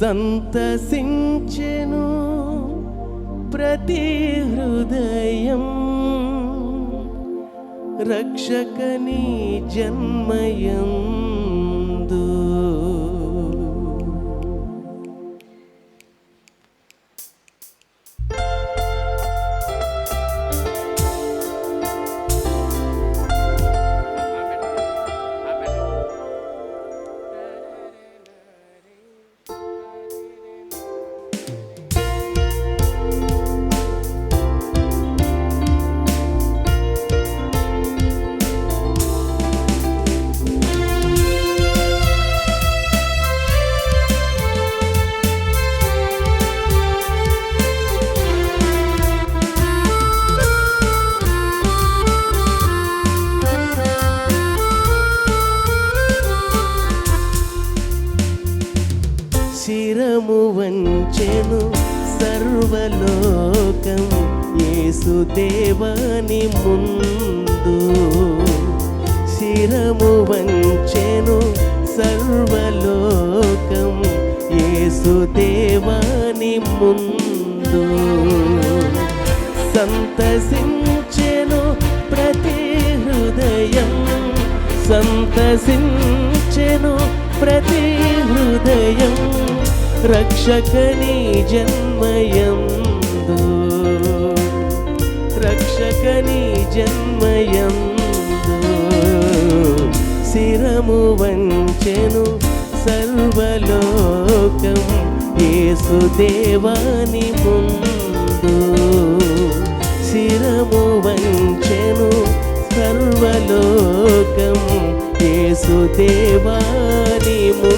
సంతసించెను ప్రతి హృదయం. రక్షకని జన్మయం శిరము వంచెను సర్వలోకం యేసుదేవాని ముందు. శిరము వంచెను సర్వలోకం యేసుదేవాని ముందు. సంతసించెను ప్రతి హృదయం. సంతసించెను ప్రతి హృదయం. రక్షకని జన్మయందు. రక్షకని జన్మయందు. శిరము వంచెను సర్వలోకం యేసుదేవాని ముందు. శిరము వంచెను సర్వలోకం యేసుదేవాని ముందు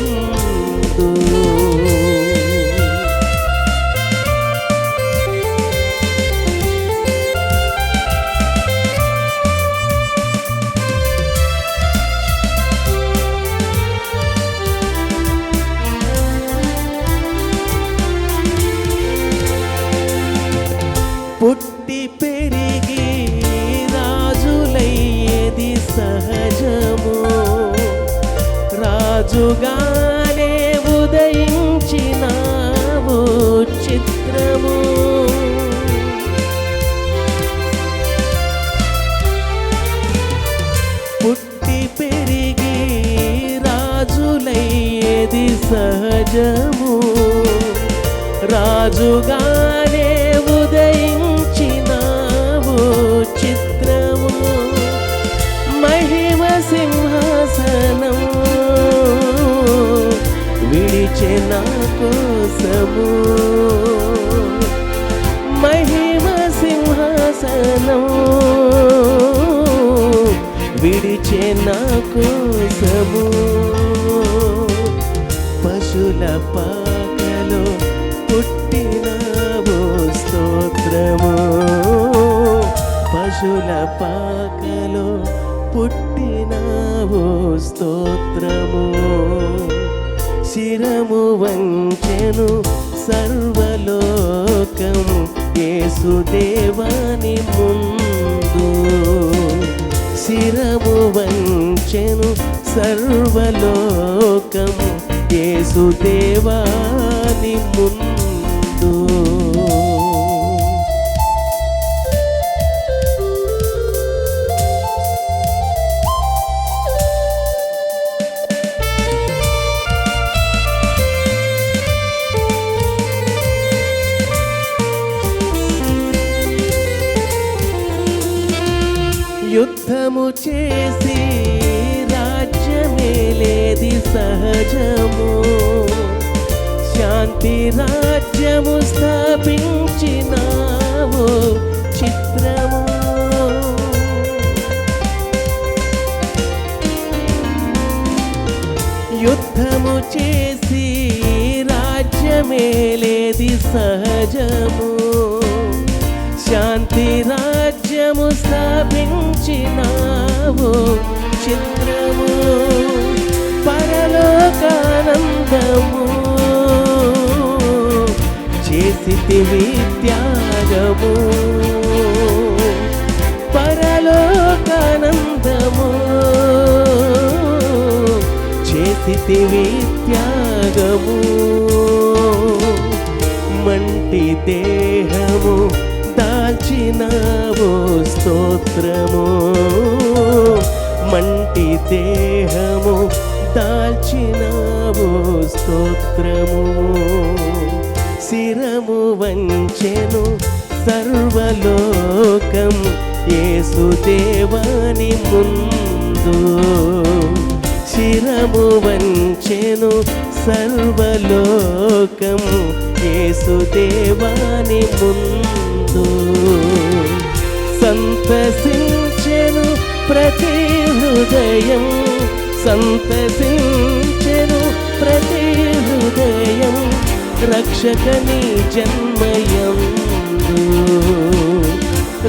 రాజుగానే ఉదయించినావు చిత్రము. పుట్టి పెరిగి రాజులయ్యేది సహజము. రాజుగా విడిచె నా కోసము మహిమ సింహాసనం విడిచే నా కోసము పశుల పాకలో పుట్టినవో స్తోత్రము. పశుల పాకలో పుట్టినవో స్తోత్రము. శిరము వంచెను సర్వలోకం యేసుదేవాని ముందు శిరము వంచెను సర్వలోకం యేసుదేవాని యుద్ధము చేసి రాజ్యమేలేది సహజము. శాంతి రాజ్యము స్థాపించినావు చిత్రము. యుద్ధము చేసి రాజ్యమేలేది సహజము. శాంతి రాజ్యము స్థాపించినావు. చిత్రము పరలోకానందము. చేసి త్యాగము. పరలోకానందము. చేసి త్యాగము. మంటి దేహము దాల్చినావు స్తోత్రము? మంటి దేహము దాల్చినావు స్తోత్రము? శిరము వంచెను సర్వలోకం ఏసుదేవాని ముందు. శిరము వంచెను సర్వలోకం ఏసుదేవాని ముందు. సంతసించెను ప్రతి హృదయం. సంతసించెను ప్రతి హృదయం. రక్షకని జన్మయందు.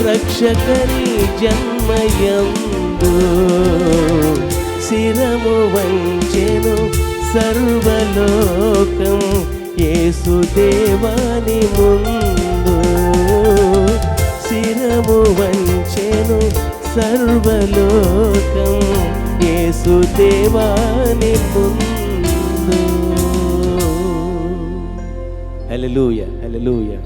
రక్షకని జన్మయందు. శిరము వంచెను సర్వలోకం. యేసుదేవాని ముందు సర్వలోకం యేసుదేవాని ముందు. హల్లెలూయా హల్లెలూయా.